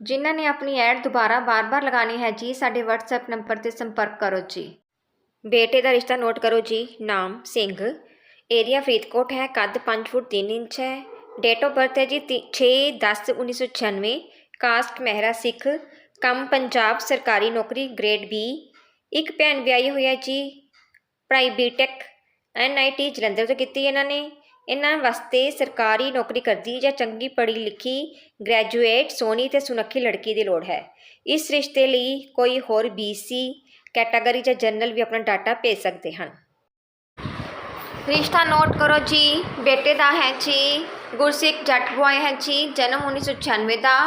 ਜਿਨ੍ਹਾਂ ਨੇ ਆਪਣੀ ਐਡ ਦੁਬਾਰਾ ਬਾਰ-ਬਾਰ ਲਗਾਣੀ ਹੈ ਜੀ, ਸਾਡੇ WhatsApp ਨੰਬਰ ਤੇ ਸੰਪਰਕ ਕਰੋ ਜੀ। ਬੇਟੇ ਦਾ ਰਿਸ਼ਤਾ ਨੋਟ ਕਰੋ ਜੀ, ਨਾਮ ਸਿੰਘ। ਏਰੀਆ ਫਰੀਦਕੋਟ ਹੈ, ਕੱਦ 5 ਫੁੱਟ 3 ਇੰਚ ਹੈ। ਡੇਟ ਆਫ ਬਰਥ ਹੈ ਜੀ 6/10/1996 ਕਾਸਟ ਮਹਿਰਾ ਸਿੱਖ। ਕੰਮ ਪੰਜਾਬ, ਸਰਕਾਰੀ ਨੌਕਰੀ ਗ੍ਰੇਡ ਬੀ ਇੱਕ ਭੈਣ ਵਿਆਹੀ ਹੋਈ ਹੈ ਜੀ ਪੜ੍ਹਾਈ ਬੀਟੈਕ ਐਨਆਈਟੀ ਜਲੰਧਰ ਤੋਂ ਕੀਤੀ ਇਹਨਾਂ ਨੇ। ਇਹਨਾਂ ਵਾਸਤੇ ਸਰਕਾਰੀ ਨੌਕਰੀ ਕਰਦੀ ਜਾਂ ਚੰਗੀ ਪੜ੍ਹੀ ਲਿਖੀ ਗ੍ਰੈਜੂਏਟ ਸੋਹਣੀ ਤੇ ਸੁਨੱਖੀ ਲੜਕੀ ਦੀ ਲੋੜ ਹੈ। ਇਸ ਰਿਸ਼ਤੇ ਲਈ ਕੋਈ ਹੋਰ ਬੀਸੀ ਕੈਟਾਗਰੀ ਜਾਂ ਜਨਰਲ ਵੀ ਆਪਣਾ ਡਾਟਾ ਭੇਜ ਸਕਦੇ ਹਨ। ਰਿਸ਼ਤਾ ਨੋਟ ਕਰੋ ਜੀ, ਬੇਟੇ ਦਾ ਹੈ ਜੀ, ਗੁਰਸਿੱਖ ਜੱਟ ਬੁਆਏ ਹੈ ਜੀ, ਜਨਮ 1996 ਦਾ,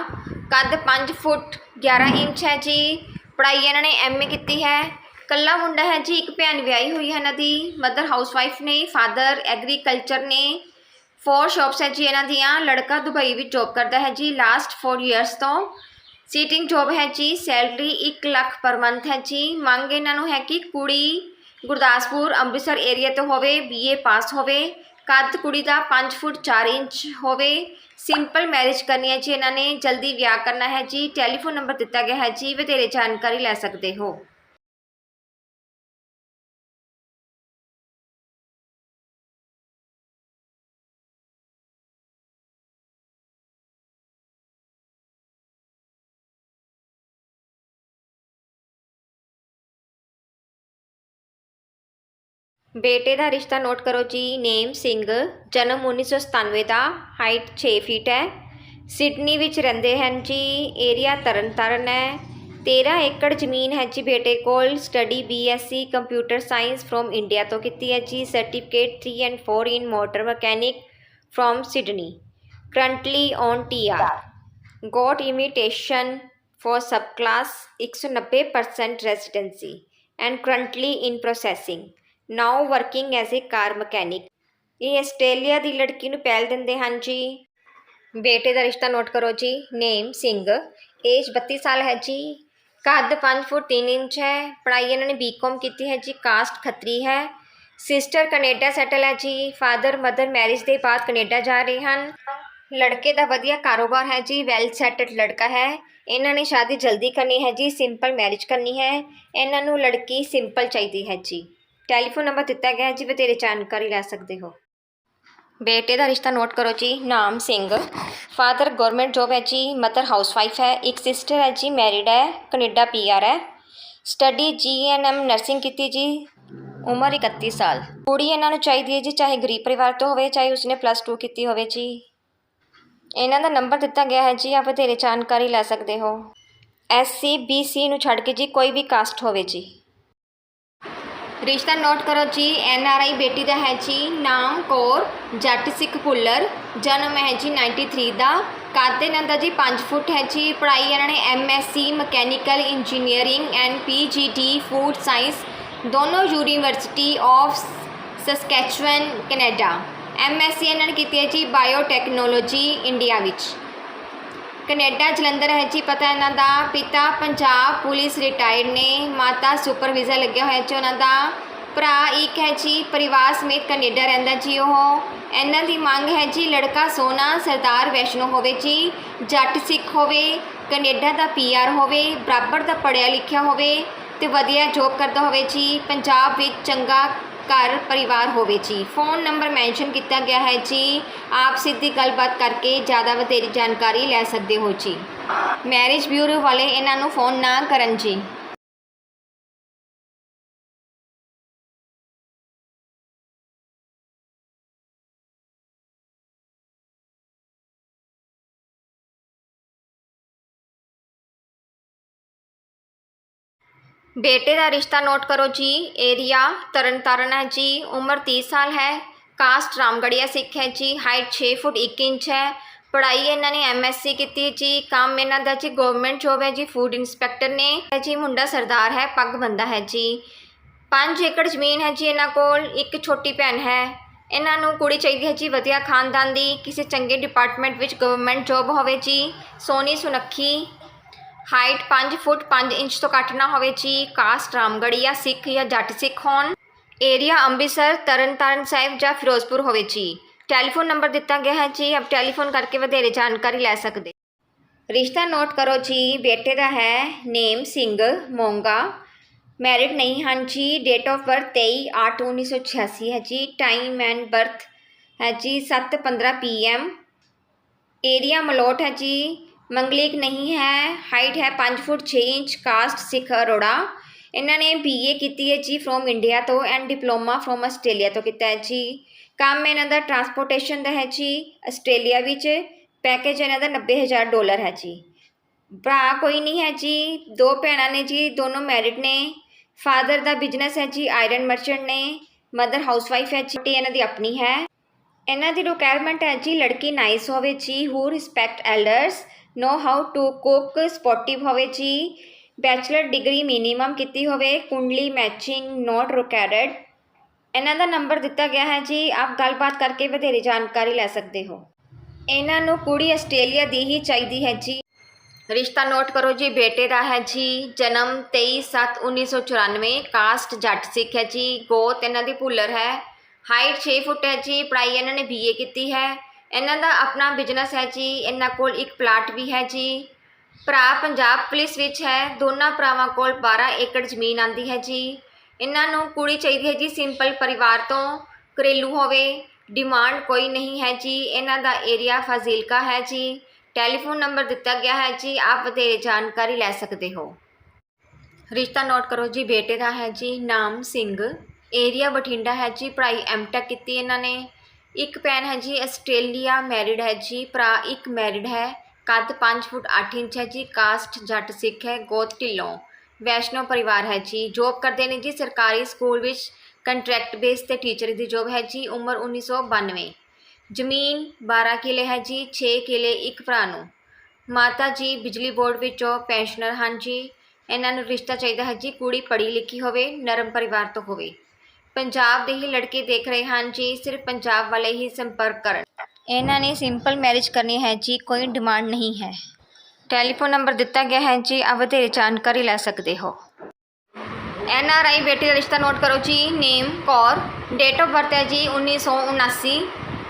ਕੱਦ 5 ਫੁੱਟ 11 ਇੰਚ ਹੈ ਜੀ, ਪੜ੍ਹਾਈ ਇਹਨਾਂ ਨੇ ਐਮਏ ਕੀਤੀ ਹੈ। ਕੱਲਾ ਮੁੰਡਾ ਹੈ ਜੀ, ਇੱਕ ਭੈਣ ਵਿਆਹੀ ਹੋਈ ਹੈ ਇਹਨਾਂ ਦੀ ਮਦਰ ਹਾਊਸਵਾਈਫ ਨੇ ਫਾਦਰ ਐਗਰੀਕਲਚਰ ਨੇ ਫੋਰ ਸ਼ਾਪਸ ਹੈ ਜੀ ਇਹਨਾਂ ਦੀਆਂ, ਲੜਕਾ ਦੁਬਈ ਵਿੱਚ ਜੌਬ ਕਰਦਾ ਹੈ ਜੀ ਲਾਸਟ 4 ਇਅਰਸ ਤੋਂ ਸੀਟਿੰਗ ਜੌਬ ਹੈ ਜੀ ਸੈਲਰੀ 1 ਲੱਖ ਪਰ ਮੰਥ ਹੈ ਜੀ, ਮੰਗ ਇਹਨਾਂ ਨੂੰ ਹੈ ਕਿ ਕੁੜੀ ਗੁਰਦਾਸਪੁਰ, ਅੰਮ੍ਰਿਤਸਰ ਏਰੀਆ ਤੋਂ ਹੋਵੇ ਬੀਏ ਪਾਸ ਹੋਵੇ, ਕੱਦ ਕੁੜੀ ਦਾ 5 ਫੁੱਟ 4 ਇੰਚ ਹੋਵੇ ਸਿੰਪਲ ਮੈਰਿਜ ਕਰਨੀ ਹੈ ਜੀ ਇਹਨਾਂ ਨੇ, ਜਲਦੀ ਵਿਆਹ ਕਰਨਾ ਹੈ ਜੀ ਟੈਲੀਫੋਨ ਨੰਬਰ ਦਿੱਤਾ ਗਿਆ ਹੈ ਜੀ, ਵਧੇਰੇ ਜਾਣਕਾਰੀ ਲੈ ਸਕਦੇ ਹੋ। ਬੇਟੇ ਦਾ ਰਿਸ਼ਤਾ ਨੋਟ ਕਰੋ ਜੀ, ਨੇਮ ਸਿੰਘ, ਜਨਮ 1997 ਦਾ ਹਾਈਟ 6 ਫੀਟ ਹੈ। ਸਿਡਨੀ ਵਿੱਚ ਰਹਿੰਦੇ ਹਨ ਜੀ ਏਰੀਆ ਤਰਨਤਾਰਨ ਹੈ। 13 ਏਕੜ ਜ਼ਮੀਨ ਹੈ ਜੀ ਬੇਟੇ ਕੋਲ study BSc computer science from India ਤੋਂ ਕੀਤੀ ਹੈ ਜੀ certificate 3 and 4 in motor mechanic from Sydney currently on TR got invitation for subclass 190% residency and currently in processing now working as a car mechanic ਇਹ Australia ਦੀ ਲੜਕੀ ਨੂੰ ਪਹਿਲ ਦਿੰਦੇ ਹਨ ਜੀ। ਬੇਟੇ ਦਾ ਰਿਸ਼ਤਾ ਨੋਟ ਕਰੋ ਜੀ। ਨੇਮ ਸਿੰਘ ਏਜ 32 ਸਾਲ ਹੈ ਜੀ। ਕੱਦ 5 ਫੁੱਟ 3 ਇੰਚ ਹੈ। ਪੜ੍ਹਾਈ ਇਹਨਾਂ ਨੇ ਬੀਕਾਮ ਕੀਤੀ ਹੈ ਜੀ। ਕਾਸਟ ਖੱਤਰੀ ਹੈ। ਸਿਸਟਰ ਕੈਨੇਡਾ ਸੈਟਲ ਹੈ ਜੀ। ਫਾਦਰ ਮਦਰ ਮੈਰਿਜ ਦੇ ਬਾਅਦ ਕੈਨੇਡਾ ਜਾ ਰਹੇ ਹਨ। ਲੜਕੇ ਦਾ ਵਧੀਆ ਕਾਰੋਬਾਰ ਹੈ ਜੀ। ਵੈਲ ਸੈਟਲਡ ਲੜਕਾ ਹੈ। ਇਹਨਾਂ ਨੇ ਸ਼ਾਦੀ ਜਲਦੀ ਕਰਨੀ ਹੈ ਜੀ। ਸਿੰਪਲ ਮੈਰਿਜ ਕਰਨੀ ਹੈ। ਇਹਨਾਂ ਨੂੰ ਲੜਕੀ ਸਿੰਪਲ ਚਾਹੀਦੀ ਹੈ ਜੀ। ਟੈਲੀਫੋਨ ਨੰਬਰ ਦਿੱਤਾ ਗਿਆ ਹੈ ਜੀ ਵਧੇਰੇ ਜਾਣਕਾਰੀ ਲੈ ਸਕਦੇ ਹੋ। ਬੇਟੇ ਦਾ ਰਿਸ਼ਤਾ ਨੋਟ ਕਰੋ ਜੀ, ਨਾਮ ਸਿੰਘ। ਫਾਦਰ ਗਵਰਨਮੈਂਟ ਜੋਬ ਹੈ ਜੀ ਮਦਰ ਹਾਊਸਵਾਈਫ ਹੈ, ਇੱਕ ਸਿਸਟਰ ਹੈ ਜੀ ਮੈਰਿਡ ਹੈ, ਕੈਨੇਡਾ ਪੀਆਰ ਹੈ। ਸਟੱਡੀ ਜੀਐਨਐਮ ਨਰਸਿੰਗ ਕੀਤੀ ਜੀ, ਉਮਰ 31 ਸਾਲ। ਕੁੜੀ ਇਹਨਾਂ ਨੂੰ ਚਾਹੀਦੀ ਹੈ ਜੀ, ਚਾਹੇ ਗਰੀਬ ਪਰਿਵਾਰ ਤੋਂ ਹੋਵੇ, ਚਾਹੇ ਉਸਨੇ ਪਲੱਸ 2 ਕੀਤੀ ਹੋਵੇ ਜੀ। ਇਹਨਾਂ ਦਾ ਨੰਬਰ ਦਿੱਤਾ ਗਿਆ ਹੈ ਜੀ, ਆਪ ਵਧੇਰੇ ਜਾਣਕਾਰੀ ਲੈ ਸਕਦੇ ਹੋ। ਐਸ ਸੀ ਬੀ ਸੀ ਨੂੰ ਛੱਡ ਕੇ ਜੀ, ਕੋਈ ਵੀ ਕਾਸਟ ਹੋਵੇ ਜੀ। ਰਿਸ਼ਤਾ ਨੋਟ ਕਰੋ ਜੀ, ਐਨ ਆਰ ਆਈ ਬੇਟੀ ਦਾ ਹੈ ਜੀ, ਨਾਮ ਕੌਰ, ਜੱਟ ਸਿੱਖ ਭੁੱਲਰ, ਜਨਮ ਹੈ ਜੀ 93 ਦਾ। ਕੱਦ ਇਹਨਾਂ ਦਾ ਜੀ 5 ਫੁੱਟ ਹੈ ਜੀ, ਪੜ੍ਹਾਈ ਇਹਨਾਂ ਨੇ M S C, mechanical engineering and P G D, food science, ਦੋਨੋਂ university of Saskatchewan Canada. M S C ਇਹਨਾਂ ਨੇ ਕੀਤੀ ਹੈ ਜੀ ਬਾਇਓਟੈਕਨੋਲੋਜੀ ਇੰਡੀਆ ਵਿੱਚ। ਕੈਨੇਡਾ ਜਲੰਧਰ ਹੈ ਜੀ। ਪਤਾ ਇਹਨਾਂ ਦਾ ਪਿਤਾ ਪੰਜਾਬ ਪੁਲਿਸ ਰਿਟਾਇਰਡ ਨੇ। ਮਾਤਾ ਸੁਪਰਵਾਈਜ਼ਰ ਲੱਗਿਆ ਹੋਇਆ ਜੀ। ਉਹਨਾਂ ਦਾ ਭਰਾ ਇੱਕ ਹੈ ਜੀ, ਪਰਿਵਾਰ ਸਮੇਤ ਕੈਨੇਡਾ ਰਹਿੰਦਾ ਜੀ ਉਹ। ਇਹਨਾਂ ਦੀ ਮੰਗ ਹੈ ਜੀ, ਲੜਕਾ ਸੋਨਾ, ਸਰਦਾਰ ਵੈਸ਼ਨੋ ਹੋਵੇ ਜੀ। ਜੱਟ ਸਿੱਖ ਹੋਵੇ, ਕੈਨੇਡਾ ਦਾ ਪੀਆਰ ਹੋਵੇ, ਬਰਾਬਰ ਦਾ ਪੜ੍ਹਿਆ ਲਿਖਿਆ ਹੋਵੇ ਤੇ ਵਧੀਆ ਜੋਬ ਕਰਦਾ ਹੋਵੇ ਜੀ। ਪੰਜਾਬ ਵਿੱਚ ਚੰਗਾ ਘਰ ਪਰਿਵਾਰ ਹੋਵੇ ਜੀ। ਫੋਨ ਨੰਬਰ ਮੈਂਸ਼ਨ ਕੀਤਾ ਗਿਆ ਹੈ ਜੀ। ਆਪ ਸਿੱਧੀ ਗੱਲਬਾਤ ਕਰਕੇ ਜ਼ਿਆਦਾ ਵਧੇਰੀ ਜਾਣਕਾਰੀ ਲੈ ਸਕਦੇ ਹੋ ਜੀ। ਮੈਰਿਜ ਬਿਊਰੋ ਵਾਲੇ ਇਹਨਾਂ ਨੂੰ ਫੋਨ ਨਾ ਕਰਨ ਜੀ। ਬੇਟੇ ਦਾ ਰਿਸ਼ਤਾ ਨੋਟ ਕਰੋ ਜੀ ਏਰੀਆ ਤਰਨਤਾਰਨ ਹੈ ਜੀ, ਉਮਰ 30 ਸਾਲ ਹੈ, ਕਾਸਟ ਰਾਮਗੜੀਆ ਸਿੱਖ ਹੈ ਜੀ, ਹਾਈਟ 6 ਫੁੱਟ 1 ਇੰਚ ਹੈ, ਪੜ੍ਹਾਈ ਇਹਨਾਂ ਨੇ ਐਮਐਸਸੀ ਕੀਤੀ ਜੀ, ਕੰਮ ਇਹਨਾਂ ਦਾ ਜੀ ਗਵਰਨਮੈਂਟ ਜੋਬ ਹੈ ਜੀ, ਫੂਡ ਇੰਸਪੈਕਟਰ ਨੇ ਜੀ ਮੁੰਡਾ ਸਰਦਾਰ ਹੈ, ਪੱਗ ਬੰਦਾ ਹੈ ਜੀ 5 ਏਕੜ ਜ਼ਮੀਨ ਹੈ ਜੀ ਇਹਨਾਂ ਕੋਲ, ਇੱਕ ਛੋਟੀ ਭੈਣ ਹੈ, ਇਹਨਾਂ ਨੂੰ ਕੁੜੀ ਚਾਹੀਦੀ ਹੈ ਜੀ, ਵਧੀਆ ਖਾਨਦਾਨ ਦੀ, ਕਿਸੇ ਚੰਗੇ ਡਿਪਾਰਟਮੈਂਟ ਵਿੱਚ ਗਵਰਨਮੈਂਟ ਜੋਬ ਹੋਵੇ ਜੀ ਸੋਨੀ ਸੁਨੱਖੀ ਹਾਈਟ 5 ਫੁੱਟ 5 ਇੰਚ ਤੋਂ ਘੱਟ ਨਾ ਹੋਵੇ ਜੀ। ਕਾਸਟ ਰਾਮਗੜੀ ਜਾਂ ਸਿੱਖ ਜਾਂ ਜੱਟ ਸਿੱਖ ਹੋਣ। ਏਰੀਆ ਅੰਮ੍ਰਿਤਸਰ, ਤਰਨਤਾਰਨ ਸਾਹਿਬ ਜਾਂ ਫਿਰੋਜ਼ਪੁਰ ਹੋਵੇ ਜੀ। ਟੈਲੀਫੋਨ ਨੰਬਰ ਦਿੱਤਾ ਗਿਆ ਹੈ ਜੀ। ਆਪ ਟੈਲੀਫੋਨ ਕਰਕੇ ਵਧੇਰੇ ਜਾਣਕਾਰੀ ਲੈ ਸਕਦੇ। ਰਿਸ਼ਤਾ ਨੋਟ ਕਰੋ ਜੀ। ਬੇਟੇ ਦਾ ਹੈ, ਨੇਮ ਸਿੰਘ ਮੋਂਗਾ। ਮੈਰਿਡ ਨਹੀਂ ਹਨ ਜੀ। ਡੇਟ ਆਫ ਬਰਥ 23 8 1986 ਹੈ ਜੀ। ਟਾਈਮ ਐਂਡ ਬਰਥ ਹੈ ਜੀ 7:15 ਪੀਐਮ ਏਰੀਆ ਮਲੋਟ ਹੈ ਜੀ। ਮੰਗਲਿਕ ਨਹੀਂ ਹੈ। ਹਾਈਟ ਹੈ 5 foot 6 inch, caste Sikh Arora. ਇਹਨਾਂ ਨੇ ਬੀਏ ਕੀਤੀ ਹੈ ਜੀ ਫਰੋਮ ਇੰਡੀਆ ਤੋਂ ਐਂਡ ਡਿਪਲੋਮਾ ਫਰੋਮ ਆਸਟ੍ਰੇਲੀਆ ਤੋਂ ਕੀਤਾ ਹੈ ਜੀ। ਕੰਮ ਇਹਨਾਂ ਦਾ ਟਰਾਂਸਪੋਰਟੇਸ਼ਨ ਦਾ ਹੈ ਜੀ, ਆਸਟ੍ਰੇਲੀਆ ਵਿੱਚ। ਪੈਕੇਜ ਇਹਨਾਂ ਦਾ 90000 ਡਾਲਰ ਹੈ ਜੀ। ਭਰਾ ਕੋਈ ਨਹੀਂ ਹੈ ਜੀ। ਦੋ ਭੈਣਾਂ ਨੇ ਜੀ, ਦੋਨੋਂ ਮੈਰਿਡ ਨੇ। ਫਾਦਰ ਦਾ ਬਿਜ਼ਨਸ ਹੈ ਜੀ ਆਇਰਨ ਮਰਚੈਂਟ ਨੇ। ਮਦਰ ਹਾਊਸਵਾਈਫ ਹੈ ਜੀ ਇਹਨਾਂ ਦੀ ਆਪਣੀ ਹੈ। ਇਹਨਾਂ ਦੀ ਰਿਕੁਆਇਰਮੈਂਟ ਹੈ ਜੀ, ਲੜਕੀ ਨਾਈਸ ਹੋਵੇ ਜੀ who respect elders know how to cook sportive ਹੋਵੇ ਜੀ। ਬੈਚਲਰ ਡਿਗਰੀ ਮਿਨੀਮਮ ਕੀਤੀ ਹੋਵੇ, ਕੁੰਡਲੀ ਮੈਚਿੰਗ ਨੋਟ ਰਿਕੁਆਇਰਡ ਇਹਨਾਂ ਦਾ ਨੰਬਰ ਦਿੱਤਾ ਗਿਆ ਹੈ ਜੀ, ਆਪ ਗੱਲਬਾਤ ਕਰਕੇ ਵਧੇਰੇ ਜਾਣਕਾਰੀ ਲੈ ਸਕਦੇ ਹੋ। ਇਹਨਾਂ ਨੂੰ ਕੁੜੀ ਆਸਟ੍ਰੇਲੀਆ ਦੀ ਹੀ ਚਾਹੀਦੀ ਹੈ ਜੀ। ਰਿਸ਼ਤਾ ਨੋਟ ਕਰੋ ਜੀ, ਬੇਟੇ ਦਾ ਹੈ ਜੀ, ਜਨਮ 23/7/1994 ਕਾਸਟ ਜੱਟ ਸਿੱਖ ਹੈ ਜੀ, ਗੋਤ ਇਹਨਾਂ ਦੀ ਭੁੱਲਰ ਹੈ। ਹਾਈਟ 6 ਫੁੱਟ ਹੈ ਜੀ, ਪੜ੍ਹਾਈ ਇਹਨਾਂ ਨੇ ਬੀਏ ਕੀਤੀ ਹੈ। ਇਹਨਾਂ ਦਾ ਆਪਣਾ ਬਿਜ਼ਨਸ ਹੈ ਜੀ, ਇਹਨਾਂ ਕੋਲ ਇੱਕ ਪਲਾਟ ਵੀ ਹੈ ਜੀ। ਭਰਾ ਪੰਜਾਬ ਪੁਲਿਸ ਵਿੱਚ ਹੈ, ਦੋਨਾਂ ਭਰਾਵਾਂ ਕੋਲ 12 ਏਕੜ ਜ਼ਮੀਨ ਆਂਦੀ ਹੈ ਜੀ। ਇਹਨਾਂ ਨੂੰ ਕੁੜੀ ਚਾਹੀਦੀ ਹੈ ਜੀ ਸਿੰਪਲ ਪਰਿਵਾਰ ਤੋਂ, ਘਰੇਲੂ ਹੋਵੇ ਡਿਮਾਂਡ ਕੋਈ ਨਹੀਂ ਹੈ ਜੀ। ਇਹਨਾਂ ਦਾ ਏਰੀਆ ਫਾਜ਼ਿਲਕਾ ਹੈ ਜੀ। ਟੈਲੀਫੋਨ ਨੰਬਰ ਦਿੱਤਾ ਗਿਆ ਹੈ ਜੀ, ਆਪ ਵਧੇਰੇ ਜਾਣਕਾਰੀ ਲੈ ਸਕਦੇ ਹੋ। ਰਿਸ਼ਤਾ ਨੋਟ ਕਰੋ ਜੀ, ਬੇਟੇ ਦਾ ਹੈ ਜੀ, ਨਾਮ ਸਿੰਘ। ਏਰੀਆ ਬਠਿੰਡਾ ਹੈ ਜੀ, ਪੜ੍ਹਾਈ ਐਮਟੈਕ ਕੀਤੀ ਇਹਨਾਂ ਨੇ। ਇੱਕ ਭੈਣ ਹੈ ਜੀ, ਆਸਟ੍ਰੇਲੀਆ ਮੈਰਿਡ ਹੈ ਜੀ, ਭਰਾ ਇੱਕ ਮੈਰਿਡ ਹੈ, ਕੱਦ 5 ਫੁੱਟ 8 ਇੰਚ ਹੈ ਜੀ, ਕਾਸਟ ਜੱਟ ਸਿੱਖ ਹੈ, ਗੋਤ ਢਿੱਲੋਂ। ਵੈਸ਼ਨੋ ਪਰਿਵਾਰ ਹੈ ਜੀ ਜੋਬ ਕਰਦੇ ਨੇ ਜੀ ਸਰਕਾਰੀ ਸਕੂਲ ਵਿੱਚ ਕੰਟਰੈਕਟ ਬੇਸ ਤੇ ਟੀਚਰ ਦੀ ਜੋਬ ਹੈ ਜੀ, ਉਮਰ 1992 ਜ਼ਮੀਨ 12 ਕਿਲੇ ਹੈ ਜੀ 6 ਕਿਲੇ ਇੱਕ ਭਰਾ ਨੂੰ। ਮਾਤਾ ਜੀ ਬਿਜਲੀ ਬੋਰਡ ਵਿੱਚੋਂ ਪੈਨਸ਼ਨਰ ਹਨ ਜੀ, ਇਹਨਾਂ ਨੂੰ ਰਿਸ਼ਤਾ ਚਾਹੀਦਾ ਹੈ ਜੀ, ਕੁੜੀ ਪੜ੍ਹੀ ਲਿਖੀ ਹੋਵੇ, ਨਰਮ ਪਰਿਵਾਰ ਤੋਂ ਹੋਵੇ। ਪੰਜਾਬ ਦੇ ਹੀ ਲੜਕੇ ਦੇਖ ਰਹੇ ਹਨ ਜੀ, ਸਿਰਫ ਪੰਜਾਬ ਵਾਲੇ ਹੀ ਸੰਪਰਕ ਕਰਨ। ਇਹਨਾਂ ਨੇ ਸਿੰਪਲ ਮੈਰਿਜ ਕਰਨੀ ਹੈ ਜੀ, ਕੋਈ ਡਿਮਾਂਡ ਨਹੀਂ ਹੈ। ਟੈਲੀਫੋਨ ਨੰਬਰ ਦਿੱਤਾ ਗਿਆ ਹੈ ਜੀ ਆਪ ਵਧੇਰੇ ਜਾਣਕਾਰੀ ਲੈ ਸਕਦੇ ਹੋ। ਐਨ ਆਰ ਆਈ ਬੇਟੀ ਦਾ ਰਿਸ਼ਤਾ ਨੋਟ ਕਰੋ ਜੀ name Kaur date of birth ਹੈ ਜੀ 1979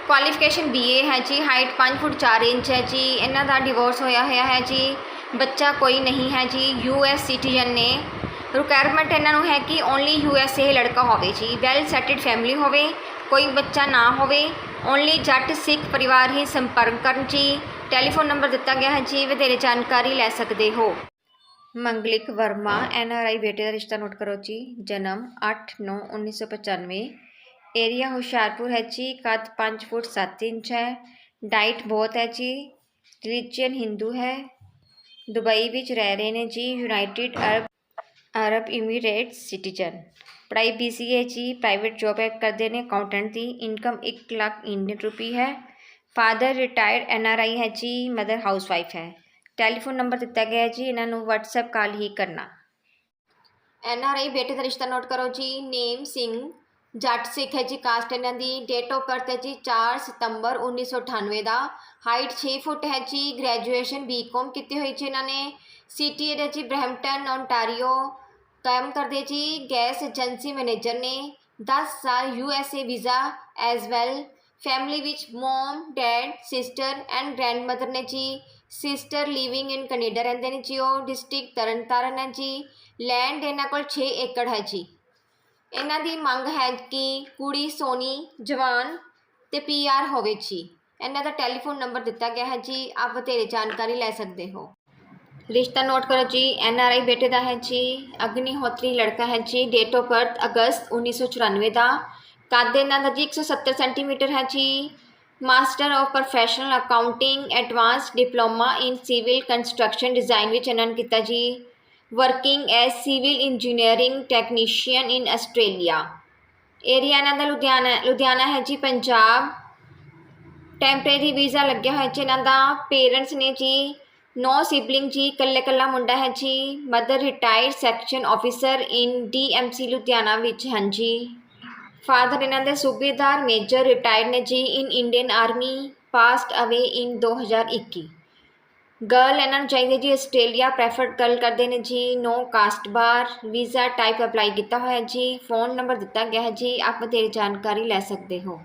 ਕੁਆਲੀਫਿਕੇਸ਼ਨ ਬੀਏ ਹੈ ਜੀ ਹਾਈਟ 5 ਫੁੱਟ 4 ਇੰਚ ਹੈ ਜੀ, ਇਹਨਾਂ ਦਾ ਡਿਵੋਰਸ ਹੋਇਆ ਹੋਇਆ ਹੈ ਜੀ, ਬੱਚਾ ਕੋਈ ਨਹੀਂ ਹੈ ਜੀ ਯੂ ਐਸ ਸਿਟੀਜ਼ਨ ਨੇ। ਰਿਕੁਆਇਰਮੈਂਟ ਇਹਨਾਂ ਨੂੰ ਹੈ ਕਿ ਓਨਲੀ ਯੂ ਐਸ ਏ ਲੜਕਾ ਹੋਵੇ ਜੀ ਵੈਲ ਸੈਟਲਡ ਫੈਮਿਲੀ ਹੋਵੇ, ਕੋਈ ਬੱਚਾ ਨਾ ਹੋਵੇ ਓਨਲੀ ਜੱਟ, ਸਿੱਖ ਪਰਿਵਾਰ ਹੀ ਸੰਪਰਕ ਕਰਨ ਜੀ। ਟੈਲੀਫੋਨ ਨੰਬਰ ਦਿੱਤਾ ਗਿਆ ਹੈ ਜੀ, ਵਧੇਰੇ ਜਾਣਕਾਰੀ ਲੈ ਸਕਦੇ ਹੋ। ਮੰਗਲਿਕ ਵਰਮਾ, ਐਨ ਆਰ ਆਈ ਬੇਟੇ ਦਾ ਰਿਸ਼ਤਾ ਨੋਟ ਕਰੋ ਜੀ। ਜਨਮ 8/9/1995 ਏਰੀਆ ਹੁਸ਼ਿਆਰਪੁਰ ਹੈ ਜੀ, ਕੱਦ 5 ਫੁੱਟ 7 ਇੰਚ ਹੈ। ਡਾਈਟ ਬਹੁਤ ਹੈ ਜੀ ਰਿਲੀਜੀਅਨ ਹਿੰਦੂ ਹੈ। ਦੁਬਈ ਵਿੱਚ ਰਹਿ ਰਹੇ ਨੇ ਜੀ United Arab Arab Emirate citizen ਪੜ੍ਹਾਈ ਬੀ ਸੀ ਏ ਜੀ ਪ੍ਰਾਈਵੇਟ ਜੋਬ ਹੈ ਕਰਦੇ ਨੇ ਅਕਾਊਂਟੈਂਟ ਦੀ ਇਨਕਮ 1 ਲੱਖ ਇੰਡੀਅਨ ਰੁਪੀ ਹੈ father retired N R I ਹੈ ਜੀ ਮਦਰ ਹਾਊਸ ਵਾਈਫ ਹੈ ਟੈਲੀਫੋਨ ਨੰਬਰ ਦਿੱਤਾ ਗਿਆ ਹੈ ਜੀ ਇਹਨਾਂ ਨੂੰ WhatsApp ਕਾਲ ਹੀ ਕਰਨਾ ਐਨ ਆਰ ਆਈ ਬੇਟੇ ਦਾ ਰਿਸ਼ਤਾ ਨੋਟ ਕਰੋ ਜੀ ਨੇਮ ਸਿੰਘ ਜੱਟ ਸਿੱਖ ਹੈ ਜੀ ਕਾਸਟ ਇਹਨਾਂ ਦੀ ਡੇਟ ਆਫ ਬਰਥ ਹੈ ਜੀ 4 ਸਤੰਬਰ 1998 ਦਾ ਹਾਈਟ 6 ਫੁੱਟ ਹੈ ਜੀ ਗ੍ਰੈਜੂਏਸ਼ਨ ਬੀਕਾਮ ਕੀਤੀ ਹੋਈ ਜੀ ਇਹਨਾਂ ਨੇ ਸਿਟੀ ਹੈ ਜੀ ਬ੍ਰੈਂਪਟਨ ਓਨਟਾਰੀਓ ਕੰਮ ਕਰਦੇ ਜੀ। ਗੈਸ ਏਜੰਸੀ ਮੈਨੇਜਰ ਨੇ 10 ਸਾਲ U S A visa as well family ਵਿੱਚ mum dad sister and grandmother ਨੇ ਜੀ। ਸਿਸਟਰ ਲਿਵਿੰਗ ਇਨ ਕੈਨੇਡਾ ਰਹਿੰਦੇ ਨੇ ਜੀ ਉਹ ਡਿਸਟ੍ਰਿਕਟ ਤਰਨਤਾਰਨ ਹੈ ਜੀ। ਲੈਂਡ ਇਹਨਾਂ ਕੋਲ 6 ਏਕੜ ਹੈ ਜੀ। ਇਹਨਾਂ ਦੀ ਮੰਗ ਹੈ ਕਿ ਕੁੜੀ ਸੋਨੀ, ਜਵਾਨ ਤੇ ਪੀਆਰ ਹੋਵੇ ਜੀ। ਇਹਨਾਂ ਦਾ ਟੈਲੀਫੋਨ ਨੰਬਰ ਦਿੱਤਾ ਗਿਆ ਹੈ ਜੀ। ਆਪ ਬਥੇਰੇ ਜਾਣਕਾਰੀ ਲੈ ਸਕਦੇ ਹੋ। ਰਿਸ਼ਤਾ ਨੋਟ ਕਰੋ ਜੀ ਐਨ ਆਰ ਆਈ ਬੇਟੇ ਦਾ ਹੈ ਜੀ ਅਗਨੀਹੋਤਰੀ ਲੜਕਾ ਹੈ ਜੀ ਡੇਟ ਆਫ ਬਰਥ ਅਗਸਤ 1994 ਦਾ ਕੱਦ ਇਹਨਾਂ ਦਾ ਜੀ 170 ਸੈਂਟੀਮੀਟਰ ਹੈ ਜੀ master of professional accounting advance diploma in civil construction design ਵਿੱਚ ਇਹਨਾਂ ਨੇ ਕੀਤਾ ਜੀ। Working as civil engineering technician in Australia area ਇਹਨਾਂ ਦਾ ਲੁਧਿਆਣਾ ਲੁਧਿਆਣਾ ਹੈ ਜੀ, ਪੰਜਾਬ। ਟੈਂਪਰੇਰੀ ਵੀਜ਼ਾ ਲੱਗਿਆ ਹੋਇਆ ਜੀ ਇਹਨਾਂ ਦਾ। ਪੇਰੈਂਟਸ ਨੇ ਜੀ ਨੌ ਸਿਬਲਿੰਗ ਜੀ, ਇਕੱਲੇ ਇਕੱਲਾ ਮੁੰਡਾ ਹੈ ਜੀ। Mother retired section officer in DMC Ludhiana ਵਿੱਚ ਹਨ ਜੀ। ਫਾਦਰ ਇਹਨਾਂ ਦੇ ਸੂਬੇਦਾਰ, ਮੇਜਰ ਰਿਟਾਇਰਡ ਨੇ ਜੀ। ਇਨ ਇੰਡੀਅਨ ਆਰਮੀ, ਪਾਸਟ ਅਵੇ ਇਨ 2021 ਗਰਲ ਇਹਨਾਂ ਨੂੰ ਚਾਹੀਦੀ ਜੀ, ਆਸਟ੍ਰੇਲੀਆ ਪ੍ਰੈਫਰਡ ਗਰਲ ਕਰਦੇ ਨੇ ਜੀ। No caste bar, visa type apply ਕੀਤਾ ਹੋਇਆ ਜੀ। ਫੋਨ ਨੰਬਰ ਦਿੱਤਾ ਗਿਆ ਹੈ ਜੀ। ਆਪ ਤੇਰੀ ਜਾਣਕਾਰੀ ਲੈ ਸਕਦੇ ਹੋ।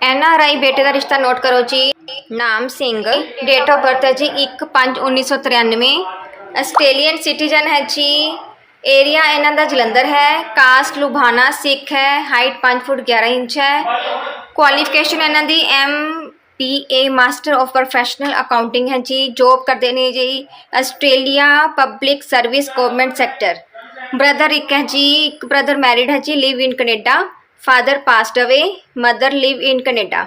ਐਨ ਆਰ ਆਈ ਬੇਟੇ ਦਾ ਰਿਸ਼ਤਾ ਨੋਟ ਕਰੋ ਜੀ। ਨਾਮ ਸਿੰਘ ਡੇਟ ਆਫ ਬਰਥ ਹੈ ਜੀ 1/5/1993 ਆਸਟ੍ਰੇਲੀਅਨ ਸਿਟੀਜ਼ਨ ਹੈ ਜੀ। ਏਰੀਆ ਇਹਨਾਂ ਦਾ ਜਲੰਧਰ ਹੈ। ਕਾਸਟ ਲੁਬਾਨਾ ਸਿੱਖ ਹੈ। ਹਾਈਟ 5 ਫੁੱਟ 11 ਇੰਚ ਹੈ। ਕੁਆਲੀਫਿਕੇਸ਼ਨ ਇਹਨਾਂ ਦੀ M P A master of professional accounting ਹੈ ਜੀ। ਜੋਬ ਕਰਦੇ ਨੇ ਜੀ Australia public service government sector brother ਇੱਕ ਹੈ ਜੀ, ਇੱਕ ਬ੍ਰਦਰ ਮੈਰਿਡ ਹੈ ਜੀ live in Canada father passed away mother live in Canada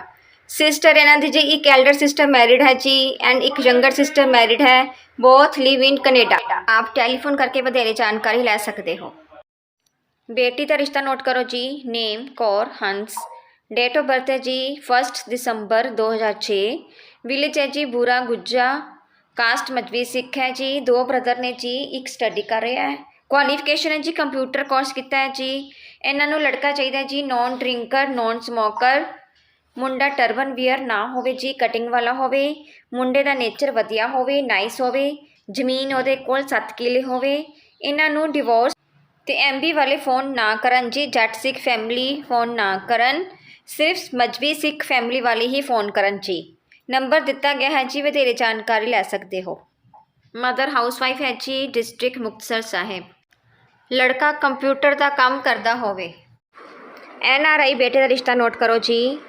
sister ਇਹਨਾਂ ਦੀ ਜੀ ਇੱਕ ਐਲਡਰ ਸਿਸਟਰ ਮੈਰਿਡ ਹੈ ਜੀ ਐਂਡ ਇੱਕ ਯੰਗਰ ਸਿਸਟਰ ਮੈਰਿਡ ਹੈ ਬੋਥ ਲਿਵ ਇਨ ਕੈਨੇਡਾ ਆਪ ਟੈਲੀਫੋਨ ਕਰਕੇ ਵਧੇਰੇ ਜਾਣਕਾਰੀ ਲੈ ਸਕਦੇ ਹੋ ਬੇਟੀ ਦਾ ਰਿਸ਼ਤਾ ਨੋਟ ਕਰੋ ਜੀ name Kaur Hans date of birth ਹੈ ਜੀ 1 ਦਸੰਬਰ 2006 ਵਿਲੇਜ ਹੈ ਜੀ ਬੂਰਾ ਗੁੱਜਾ ਕਾਸਟ ਮਜਬੀ ਸਿੱਖ ਹੈ ਜੀ ਦੋ ਬ੍ਰਦਰ ਨੇ ਜੀ ਇੱਕ ਸਟੱਡੀ ਕਰ ਰਿਹਾ ਹੈ ਕੁਆਲੀਫਿਕੇਸ਼ਨ ਹੈ ਜੀ ਕੰਪਿਊਟਰ ਕੋਰਸ ਕੀਤਾ ਹੈ ਜੀ। ਇਹਨਾਂ ਨੂੰ ਲੜਕਾ ਚਾਹੀਦਾ ਜੀ ਨੌਨ ਡਰਿੰਕਰ ਨੌਨ ਸਮੋਕਰ ਮੁੰਡਾ ਟਰਬਨ ਵੀਅਰ ਨਾ ਹੋਵੇ ਜੀ ਕਟਿੰਗ ਵਾਲਾ ਹੋਵੇ। ਮੁੰਡੇ ਦਾ ਨੇਚਰ ਵਧੀਆ ਹੋਵੇ ਨਾਈਸ ਹੋਵੇ। ਜ਼ਮੀਨ ਉਹਦੇ ਕੋਲ 7 ਕਿੱਲੇ ਹੋਵੇ। ਇਹਨਾਂ ਨੂੰ ਡਿਵੋਰਸ ਤੇ ਐਮਬੀ ਵਾਲੇ ਫੋਨ ਨਾ ਕਰਨ ਜੀ, ਜੱਟ ਸਿੱਖ ਫੈਮਿਲੀ ਫੋਨ ਨਾ ਕਰਨ। ਸਿਰਫ ਮਜਬੀ ਸਿੱਖ ਫੈਮਿਲੀ ਵਾਲੇ ਹੀ ਫੋਨ ਕਰਨ ਜੀ। ਨੰਬਰ ਦਿੱਤਾ ਗਿਆ ਹੈ ਜੀ, ਵਧੇਰੇ ਜਾਣਕਾਰੀ ਲੈ ਸਕਦੇ ਹੋ। ਮਦਰ ਹਾਊਸਵਾਈਫ ਹੈ ਜੀ ਡਿਸਟ੍ਰਿਕਟ ਮੁਕਤਸਰ ਸਾਹਿਬ। ਲੜਕਾ ਕੰਪਿਊਟਰ ਦਾ ਕੰਮ ਕਰਦਾ ਹੋਵੇ। ਐਨ ਆਰ ਆਈ ਬੇਟੇ ਦਾ ਰਿਸ਼ਤਾ ਨੋਟ ਕਰੋ ਜੀ।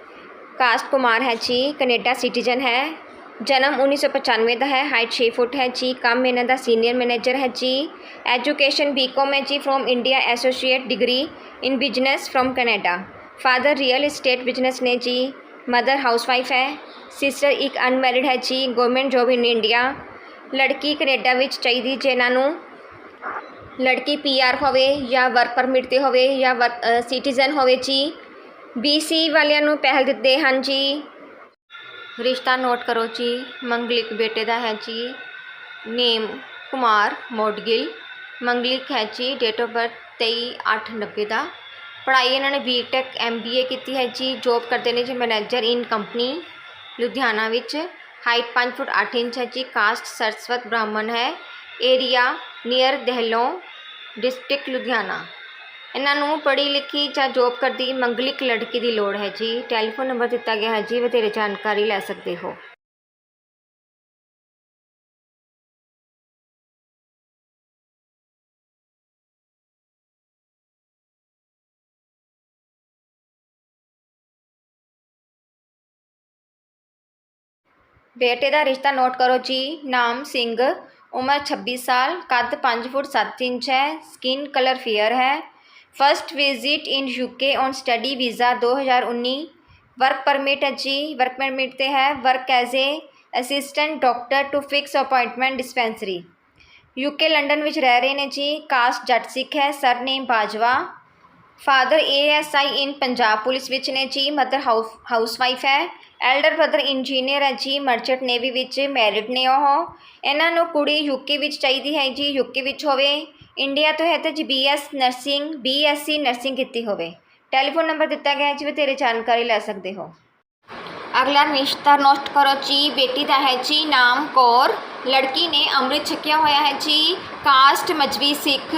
ਕਾਸਟ ਕੁਮਾਰ ਹੈ ਜੀ, ਕੈਨੇਡਾ ਸਿਟੀਜ਼ਨ ਹੈ। ਜਨਮ 1995 ਦਾ ਹੈ, ਹਾਈਟ 6 ਫੁੱਟ ਹੈ ਜੀ। ਕੰਮ ਇਹਨਾਂ ਦਾ ਸੀਨੀਅਰ ਮੈਨੇਜਰ ਹੈ ਜੀ। ਐਜੂਕੇਸ਼ਨ ਬੀਕਾਮ ਹੈ ਜੀ from India associate degree in business from Canada. Father real estate business ਨੇ ਜੀ। ਮਦਰ ਹਾਊਸਵਾਈਫ ਹੈ। ਸਿਸਟਰ ਇੱਕ ਅਨਮੈਰਿਡ ਹੈ ਜੀ। Government job in India. ਲੜਕੀ ਕੈਨੇਡਾ ਵਿੱਚ ਚਾਹੀਦੀ ਜੇ ਇਹਨਾਂ ਨੂੰ ਲੜਕੀ ਪੀਆਰ ਹੋਵੇ ਜਾਂ ਵਰਕ ਪਰਮਿਟ ਤੇ ਹੋਵੇ ਜਾਂ ਸਿਟੀਜ਼ਨ ਹੋਵੇ ਜੀ ਬੀਸੀ ਵਾਲਿਆਂ ਨੂੰ ਪਹਿਲ ਦਿੱਤੇ ਹਨ ਜੀ। ਰਿਸ਼ਤਾ ਨੋਟ ਕਰੋ ਜੀ, ਮੰਗਲਿਕ ਬੇਟੇ ਦਾ ਹੈ ਜੀ, ਨੇਮ ਕੁਮਾਰ ਮੋਡਗਿਲ, ਮੰਗਲਿਕ ਹੈ ਜੀ ਡੇਟ ਆਫ ਬਰਥ 23/8/90 ਦਾ। ਪੜ੍ਹਾਈ ਇਹਨਾਂ ਨੇ ਬੀਟੈਕ ਐਮਬੀਏ ਕੀਤੀ ਹੈ ਜੀ ਜੋਬ ਕਰਦੇ ਨੇ ਜੀ ਮੈਨੇਜਰ ਇਨ ਕੰਪਨੀ ਲੁਧਿਆਣਾ ਵਿੱਚ। ਹਾਈਟ 5 ਫੁੱਟ 8 ਇੰਚ ਹੈ ਜੀ ਕਾਸਟ ਸਰਸਵਤ ਬ੍ਰਾਹਮਣ ਹੈ। Area near Dehlon district Ludhiana ਇਹਨਾਂ ਨੂੰ ਪੜ੍ਹੀ ਲਿਖੀ ਜਾਂ ਜੋਬ ਕਰਦੀ ਮੰਗਲਿਕ ਲੜਕੀ ਦੀ ਲੋੜ ਹੈ ਜੀ। ਟੈਲੀਫੋਨ ਨੰਬਰ ਦਿੱਤਾ ਗਿਆ ਹੈ ਜੀ ਵਧੇਰੇ ਜਾਣਕਾਰੀ ਲੈ ਸਕਦੇ ਹੋ। ਬੇਟੇ ਦਾ ਰਿਸ਼ਤਾ ਨੋਟ ਕਰੋ ਜੀ। ਨਾਮ ਸਿੰਘ ਉਮਰ 26 ਸਾਲ, ਕੱਦ 5 ਫੁੱਟ 7 ਇੰਚ ਹੈ ਸਕਿਨ ਕਲਰ ਫੇਅਰ ਹੈ। First visit in UK on study visa 2019 work permit ਹੈ ਜੀ ਵਰਕ ਪਰਮਿਟ ਤੇ ਹੈ। Work as a assistant doctor to fix appointment dispensary UK London ਵਿੱਚ ਰਹਿ ਰਹੇ ਨੇ ਜੀ। ਕਾਸਟ ਜੱਟ ਸਿੱਖ ਹੈ। Surname Bajwa. Father ASI in Punjab police ਵਿੱਚ ਨੇ ਜੀ ਮਦਰ ਹਾਊਸ ਹਾਊਸਵਾਈਫ ਹੈ। ਐਲਡਰ ਬ੍ਰਦਰ ਇੰਜੀਨੀਅਰ ਹੈ ਜੀ ਮਰਚੈਂਟ ਨੇਵੀ ਵਿੱਚ ਮੈਰਿਡ ਨੇ ਉਹ। ਇਹਨਾਂ ਨੂੰ ਕੁੜੀ ਯੂਕੇ ਵਿੱਚ ਚਾਹੀਦੀ ਹੈ ਜੀ ਯੂਕੇ ਵਿੱਚ ਹੋਵੇ। ਇੰਡੀਆ ਤੋਂ ਹੈ ਤਾਂ ਜੀ ਬੀਐਸ ਨਰਸਿੰਗ ਬੀਐਸਸੀ ਨਰਸਿੰਗ ਕੀਤੀ ਹੋਵੇ। ਟੈਲੀਫੋਨ ਨੰਬਰ ਦਿੱਤਾ ਗਿਆ ਹੈ ਜੀ ਬਥੇਰੇ ਜਾਣਕਾਰੀ ਲੈ ਸਕਦੇ ਹੋ। ਅਗਲਾ ਰਿਸ਼ਤਾ ਨੋਟ ਕਰੋ ਜੀ। ਬੇਟੀ ਦਾ ਹੈ ਜੀ ਨਾਮ ਕੌਰ। ਲੜਕੀ ਨੇ ਅੰਮ੍ਰਿਤ ਛਕਿਆ ਹੋਇਆ ਹੈ ਜੀ। Caste Mazhabi Sikh.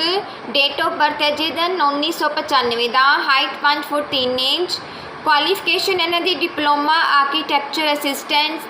Date of birth ਹੈ ਜੀ ਦਿਨ 1995 ਦਾ। Height 5 foot 3 inch. ਕੁਆਲੀਫਿਕੇਸ਼ਨ ਇਹਨਾਂ ਦੀ ਡਿਪਲੋਮਾ ਆਰਕੀਟੈਕਚਰ ਅਸਿਸਟੈਂਟ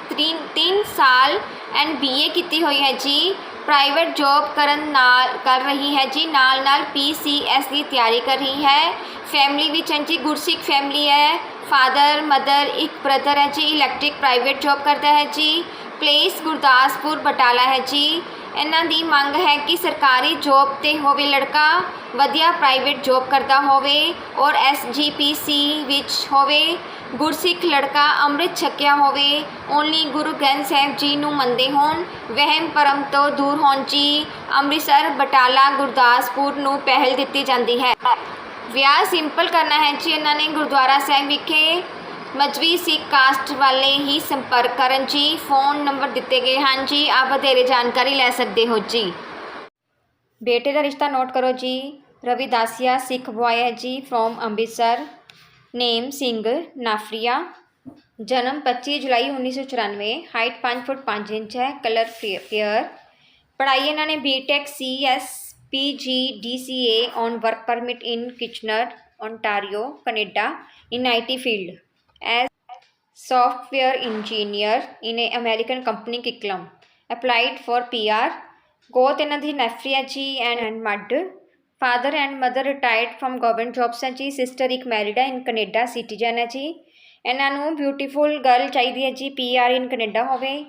3 ਸਾਲ ਐਂਡ ਬੀਏ ਕੀਤੀ ਹੋਈ ਹੈ ਜੀ। ਪ੍ਰਾਈਵੇਟ ਜੌਬ ਕਰਨ ਨਾਲ, ਕਰ ਰਹੀ ਹੈ ਜੀ, ਨਾਲ ਨਾਲ ਪੀਸੀਐਸ ਦੀ ਤਿਆਰੀ ਕਰ ਰਹੀ ਹੈ। ਫੈਮਿਲੀ ਵਿੱਚ ਹੈ ਜੀ, ਗੁਰਸਿੱਖ ਫੈਮਿਲੀ ਹੈ ਫਾਦਰ ਮਦਰ ਇੱਕ ਬ੍ਰਦਰ ਹੈ ਜੀ ਇਲੈਕਟ੍ਰਿਕ ਪ੍ਰਾਈਵੇਟ ਜੌਬ ਕਰਦਾ ਹੈ ਜੀ। ਪਲੇਸ ਗੁਰਦਾਸਪੁਰ ਬਟਾਲਾ ਹੈ ਜੀ। ਇਹਨਾਂ ਦੀ ਮੰਗ ਹੈ ਕਿ ਸਰਕਾਰੀ ਜੋਬ ਤੇ ਹੋਵੇ ਲੜਕਾ, ਵਧੀਆ ਪ੍ਰਾਈਵੇਟ ਜੋਬ ਕਰਦਾ ਹੋਵੇ ਔਰ ਐਸਜੀਪੀਸੀ ਵਿੱਚ ਹੋਵੇ, ਗੁਰਸਿੱਖ ਲੜਕਾ ਅੰਮ੍ਰਿਤ ਛਕਿਆ ਹੋਵੇ, ਓਨਲੀ ਗੁਰੂ ਗ੍ਰੰਥ ਸਾਹਿਬ ਜੀ ਨੂੰ ਮੰਨਦੇ ਹੋਣ, ਵਹਿਮ ਭਰਮ ਤੋਂ ਦੂਰ ਹੋਣ ਜੀ, ਅੰਮ੍ਰਿਤਸਰ ਬਟਾਲਾ ਗੁਰਦਾਸਪੁਰ ਨੂੰ ਪਹਿਲ ਦਿੱਤੀ ਜਾਂਦੀ ਹੈ। ਵਿਆਹ ਸਿੰਪਲ ਕਰਨਾ ਹੈ ਜੀ, ਇਹਨਾਂ ਨੇ ਗੁਰਦੁਆਰਾ ਸਾਹਿਬ ਵਿਖੇ ਮਜਬੀ ਸਿੱਖ ਕਾਸਟ ਵਾਲੇ ਹੀ ਸੰਪਰਕ ਕਰਨ ਜੀ। ਫੋਨ ਨੰਬਰ ਦਿੱਤੇ ਗਏ ਹਨ ਜੀ। ਆਪ ਵਧੇਰੇ ਜਾਣਕਾਰੀ ਲੈ ਸਕਦੇ ਹੋ ਜੀ। ਬੇਟੇ ਦਾ ਰਿਸ਼ਤਾ ਨੋਟ ਕਰੋ ਜੀ। ਰਵਿਦਾਸੀਆ ਸਿੱਖ ਬੁਆਏ ਹੈ ਜੀ ਫਰੋਮ ਅੰਮ੍ਰਿਤਸਰ। ਨੇਮ ਸਿੰਘ, ਨਾਫਰੀਆ। ਜਨਮ 25 ਜੁਲਾਈ 1994 ਹਾਈਟ 5 ਫੁੱਟ 5 ਇੰਚ ਹੈ ਕਲਰ ਫੇਅਰ ਪੜ੍ਹਾਈ ਇਹਨਾਂ ਨੇ BTech CS PG DCA on work permit in Kitchener ontario, canada, in it field as software engineer in a american company kicklam applied for pr ਗੋਤ ਇਹਨਾਂ ਦੀ ਨੈਫਰੀਆ ਜੀ and and mud father and mother retired from government jobs ਹੈ ਜੀ sister ਇੱਕ married ਹੈ in Canada citizen ਹੈ ਜੀ ਇਹਨਾਂ ਨੂੰ ਬਿਊਟੀਫੁਲ ਗਰਲ ਚਾਹੀਦੀ ਹੈ ਜੀ ਪੀਆਰ ਇਨ ਕੈਨੇਡਾ ਹੋਵੇ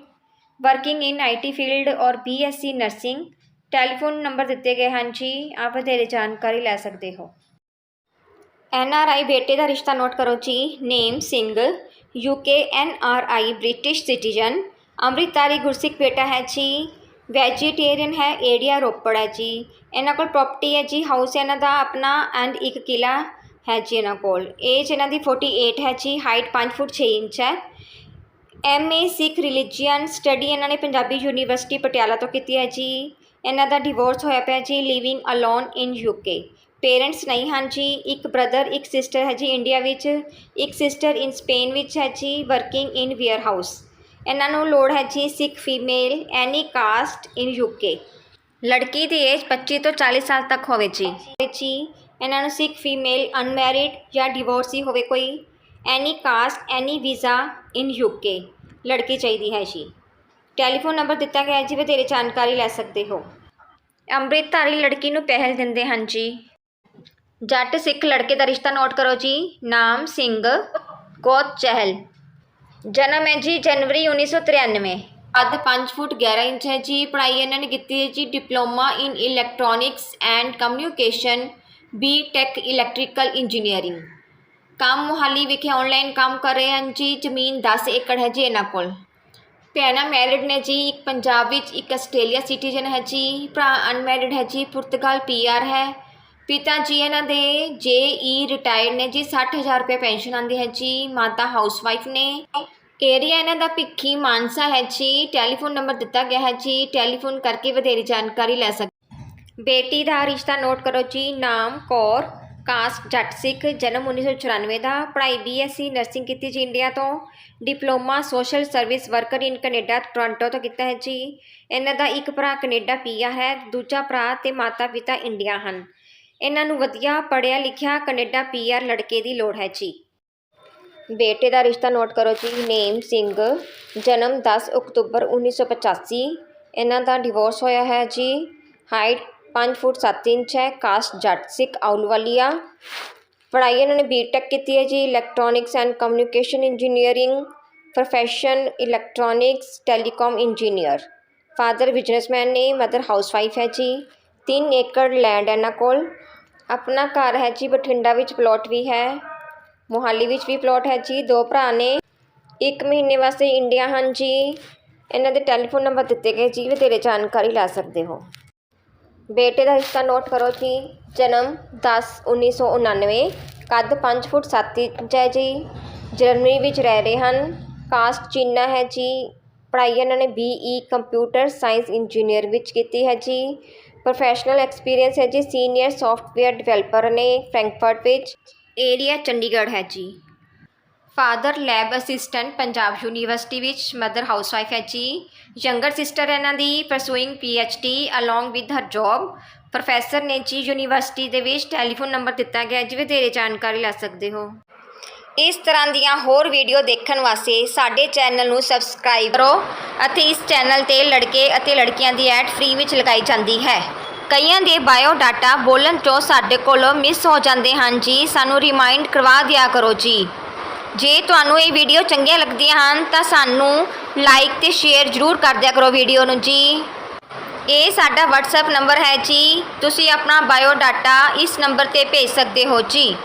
working in IT field or BSc nursing telephone number ਦਿੱਤੇ ਗਏ ਹਨ ਜੀ ਆਪ ਵਧੇਰੇ ਜਾਣਕਾਰੀ ਲੈ ਸਕਦੇ ਹੋ। ਐਨ ਆਰ ਆਈ ਬੇਟੇ ਦਾ ਰਿਸ਼ਤਾ ਨੋਟ ਕਰੋ ਜੀ। Name Singh UK N R I British citizen. ਅੰਮ੍ਰਿਤਧਾਰੀ ਗੁਰਸਿੱਖ ਬੇਟਾ ਹੈ ਜੀ। ਵੈਜੀਟੇਰੀਅਨ ਹੈ, ਏਰੀਆ ਰੋਪੜ ਹੈ ਜੀ। ਇਹਨਾਂ ਕੋਲ ਪ੍ਰਾਪਰਟੀ ਹੈ ਜੀ। ਹਾਊਸ ਇਹਨਾਂ ਦਾ ਆਪਣਾ ਐਂਡ ਇੱਕ ਕਿਲਾ ਹੈ ਜੀ ਇਹਨਾਂ ਕੋਲ। ਏਜ ਇਹਨਾਂ ਦੀ 48 ਹੈ ਜੀ। ਹਾਈਟ 5 ਫੁੱਟ 6 ਇੰਚ ਹੈ। M A Sikh religion study ਇਹਨਾਂ ਨੇ ਪੰਜਾਬੀ ਯੂਨੀਵਰਸਿਟੀ ਪਟਿਆਲਾ ਤੋਂ ਕੀਤੀ ਹੈ ਜੀ। ਇਹਨਾਂ ਦਾ ਡਿਵੋਰਸ ਹੋਇਆ ਪਿਆ ਜੀ। Living alone in UK parents ਨਹੀਂ ਹਨ ਜੀ, ਇੱਕ ਬ੍ਰਦਰ, ਇੱਕ ਸਿਸਟਰ ਹੈ ਜੀ ਇੰਡੀਆ ਵਿੱਚ, ਇੱਕ ਸਿਸਟਰ ਇਨ ਸਪੇਨ ਵਿੱਚ ਹੈ ਜੀ, ਵਰਕਿੰਗ ਇਨ ਵੇਅਰ ਹਾਊਸ। ਇਹਨਾਂ ਨੂੰ ਲੋੜ ਹੈ ਜੀ Sikh, female, any caste in UK ਲੜਕੀ ਦੀ ਏਜ 25 ਤੋਂ 40 ਸਾਲ ਤੱਕ ਹੋਵੇ ਜੀ। ਜੀ, ਇਹਨਾਂ ਨੂੰ ਸਿੱਖ, ਫੀਮੇਲ, ਅਨਮੈਰਿਡ ਜਾਂ ਡਿਵੋਰਸੀ ਹੋਵੇ ਕੋਈ, any caste, any visa in UK ਲੜਕੀ ਚਾਹੀਦੀ ਹੈ ਜੀ। ਟੈਲੀਫੋਨ ਨੰਬਰ ਦਿੱਤਾ ਗਿਆ ਹੈ ਜੀ, ਵਧੇਰੇ ਜਾਣਕਾਰੀ ਲੈ ਸਕਦੇ ਹੋ। ਅੰਮ੍ਰਿਤਧਾਰੀ ਲੜਕੀ ਨੂੰ ਪਹਿਲ ਦਿੰਦੇ ਹਨ ਜੀ। ਜੱਟ ਸਿੱਖ ਲੜਕੇ ਦਾ ਰਿਸ਼ਤਾ ਨੋਟ ਕਰੋ ਜੀ। ਨਾਮ ਸਿੰਘ ਗੋਤ ਚਹਿਲ। ਜਨਮ ਹੈ ਜੀ ਜਨਵਰੀ 1993 ਕੱਦ 5 ਫੁੱਟ 11 ਇੰਚ ਹੈ ਜੀ। ਪੜ੍ਹਾਈ ਇਹਨਾਂ ਨੇ ਕੀਤੀ ਹੈ ਜੀ diploma in electronics and communication B Tech electrical engineering. ਕੰਮ ਮੁਹਾਲੀ ਵਿਖੇ ਆਨਲਾਈਨ ਕੰਮ ਕਰ ਰਹੇ ਹਨ ਜੀ। ਜ਼ਮੀਨ 10 ਏਕੜ ਹੈ ਜੀ ਇਹਨਾਂ ਕੋਲ। ਭੈਣਾਂ ਮੈਰਿਡ ਨੇ ਜੀ। ਇੱਕ ਪੰਜਾਬ ਵਿੱਚ ਇੱਕ ਆਸਟ੍ਰੇਲੀਆ ਸਿਟੀਜ਼ਨ ਹੈ ਜੀ। ਭਰਾ ਅਨਮੈਰਿਡ ਹੈ ਜੀ। ਪੁਰਤਗਾਲ ਪੀਆਰ ਹੈ। ਪਿਤਾ ਜੀ, ਇਹਨਾਂ ਦੇ ਜੇਈ ਰਿਟਾਇਰਡ ਨੇ ਜੀ 60000 ਰੁਪਏ ਪੈਨਸ਼ਨ ਆਉਂਦੀ ਹੈ ਜੀ, ਮਾਤਾ ਹਾਊਸਵਾਈਫ ਨੇ। ਏਰੀਆ ਇਹਨਾਂ ਦਾ ਭਿੱਖੀ ਮਾਨਸਾ ਹੈ ਜੀ ਟੈਲੀਫੋਨ ਨੰਬਰ ਦਿੱਤਾ ਗਿਆ ਹੈ ਜੀ ਟੈਲੀਫੋਨ ਕਰਕੇ ਵਧੇਰੀ ਜਾਣਕਾਰੀ ਲੈ ਸਕਦੇ ਬੇਟੀ ਦਾ ਰਿਸ਼ਤਾ ਨੋਟ ਕਰੋ ਜੀ, ਨਾਮ ਕੌਰ ਕਾਸਟ ਜੱਟ ਸਿੱਖ, ਜਨਮ 1994 ਦਾ, ਪੜ੍ਹਾਈ ਬੀਐਸਸੀ ਨਰਸਿੰਗ ਕੀਤੀ ਜੀ ਇੰਡੀਆ ਤੋਂ। Diploma social service worker in Canada Toronto ਤੋਂ ਕੀਤਾ ਹੈ ਜੀ। ਇਹਨਾਂ ਦਾ ਇੱਕ ਭਰਾ ਕੈਨੇਡਾ ਪੀਆ ਹੈ, ਦੂਜਾ ਭਰਾ ਤੇ ਮਾਤਾ ਪਿਤਾ ਇੰਡੀਆ ਹਨ। ਇਹਨਾਂ ਨੂੰ ਵਧੀਆ ਪੜ੍ਹਿਆ ਲਿਖਿਆ ਕੈਨੇਡਾ ਪੀਆਰ ਲੜਕੇ ਦੀ ਲੋੜ ਹੈ ਜੀ। ਬੇਟੇ ਦਾ ਰਿਸ਼ਤਾ ਨੋਟ ਕਰੋ ਜੀ, ਨੇਮ ਸਿੰਘ, ਜਨਮ 10 ਅਕਤੂਬਰ 1985 ਇਹਨਾਂ ਦਾ ਡਿਵੋਰਸ ਹੋਇਆ ਹੈ ਜੀ। ਹਾਈਟ 5 ਫੁੱਟ 7 ਇੰਚ ਹੈ ਕਾਸਟ ਜੱਟ ਸਿੱਖ ਆਉਲਵਾਲੀਆ ਪੜ੍ਹਾਈ ਇਹਨਾਂ ਨੇ ਬੀਟੈਕ ਕੀਤੀ ਹੈ ਜੀ electronics and communication engineering profession electronics telecom engineer father businessman ਨੇ ਮਦਰ ਹਾਊਸਵਾਈਫ ਹੈ ਜੀ। 3 ਏਕੜ ਲੈਂਡ ਇਹਨਾਂ ਕੋਲ। ਆਪਣਾ ਘਰ ਹੈ ਜੀ ਬਠਿੰਡਾ ਵਿੱਚ ਪਲੋਟ ਵੀ ਹੈ। ਮੋਹਾਲੀ ਵਿੱਚ ਵੀ ਪਲੋਟ ਹੈ ਜੀ, ਦੋ ਭਰਾ ਨੇ। ਇੱਕ ਮਹੀਨੇ ਵਾਸਤੇ ਇੰਡੀਆ ਹਨ ਜੀ। ਇਹਨਾਂ ਦੇ ਟੈਲੀਫੋਨ ਨੰਬਰ ਦਿੱਤੇ ਗਏ ਜੀ ਵਧੇਰੇ ਜਾਣਕਾਰੀ ਲੈ ਸਕਦੇ ਹੋ। ਬੇਟੇ ਦਾ ਹਿੱਸਾ ਨੋਟ ਕਰੋ ਜੀ, ਜਨਮ 10 1999 ਕੱਦ 5 ਫੁੱਟ 7 ਇੰਚ ਹੈ ਜੀ। ਜਰਮਨੀ ਵਿੱਚ ਰਹਿ ਰਹੇ ਹਨ। ਕਾਸਟ ਚੀਨਾ ਹੈ ਜੀ। ਪੜ੍ਹਾਈ ਇਹਨਾਂ ਨੇ ਬੀਈ ਕੰਪਿਊਟਰ ਸਾਇੰਸ ਇੰਜੀਨੀਅਰ ਵਿੱਚ ਕੀਤੀ ਹੈ ਜੀ। ਪ੍ਰੋਫੈਸ਼ਨਲ ਐਕਸਪੀਰੀਅੰਸ ਹੈ ਜੀ, ਸੀਨੀਅਰ ਸੌਫਟਵੇਅਰ ਡਿਵੈਲਪਰ ਨੇ ਫਰੈਂਕਫਰਟ ਵਿੱਚ। ਏਰੀਆ ਚੰਡੀਗੜ੍ਹ ਹੈ ਜੀ। Father lab assistant Punjab university ਵਿੱਚ ਮਦਰ ਹਾਊਸਵਾਈਫ ਹੈ ਜੀ। ਯੰਗਰ ਸਿਸਟਰ ਇਹਨਾਂ ਦੀ pursuing D along with her job professor ਨੇ ਜੀ ਯੂਨੀਵਰਸਿਟੀ ਦੇ ਵਿੱਚ ਟੈਲੀਫੋਨ ਨੰਬਰ ਦਿੱਤਾ ਗਿਆ ਜੀ ਵਧੇਰੇ ਜਾਣਕਾਰੀ ਲੈ ਸਕਦੇ ਹੋ। ਇਸ ਤਰ੍ਹਾਂ ਦੀਆਂ ਹੋਰ ਵੀਡੀਓ ਦੇਖਣ ਵਾਸਤੇ ਸਾਡੇ ਚੈਨਲ ਨੂੰ ਸਬਸਕ੍ਰਾਈਬ ਕਰੋ ਅਤੇ ਇਸ ਚੈਨਲ ਤੇ ਲੜਕੇ ਅਤੇ ਲੜਕੀਆਂ ਦੀ ਐਡ ਫ੍ਰੀ ਵਿੱਚ ਲਗਾਈ ਜਾਂਦੀ ਹੈ। ਕਈਆਂ ਦੇ ਬਾਇਓ ਡਾਟਾ ਬੋਲਣ 'ਚੋਂ ਸਾਡੇ ਕੋਲੋਂ ਮਿਸ ਹੋ ਜਾਂਦੇ ਹਨ ਜੀ, ਸਾਨੂੰ ਰਿਮਾਈਂਡ ਕਰਵਾ ਦਿਆ ਕਰੋ ਜੀ। ਜੇ ਤੁਹਾਨੂੰ ਇਹ ਵੀਡੀਓ ਚੰਗੀਆਂ ਲੱਗਦੀਆਂ ਹਨ, ਤਾਂ ਸਾਨੂੰ ਲਾਈਕ ਤੇ ਸ਼ੇਅਰ ਜ਼ਰੂਰ ਕਰ ਦਿਆ ਕਰੋ ਵੀਡੀਓ ਨੂੰ ਜੀ। ਇਹ ਸਾਡਾ WhatsApp ਨੰਬਰ ਹੈ ਜੀ, ਤੁਸੀਂ ਆਪਣਾ ਬਾਇਓ ਡਾਟਾ ਇਸ ਨੰਬਰ ਤੇ ਭੇਜ ਸਕਦੇ ਹੋ ਜੀ।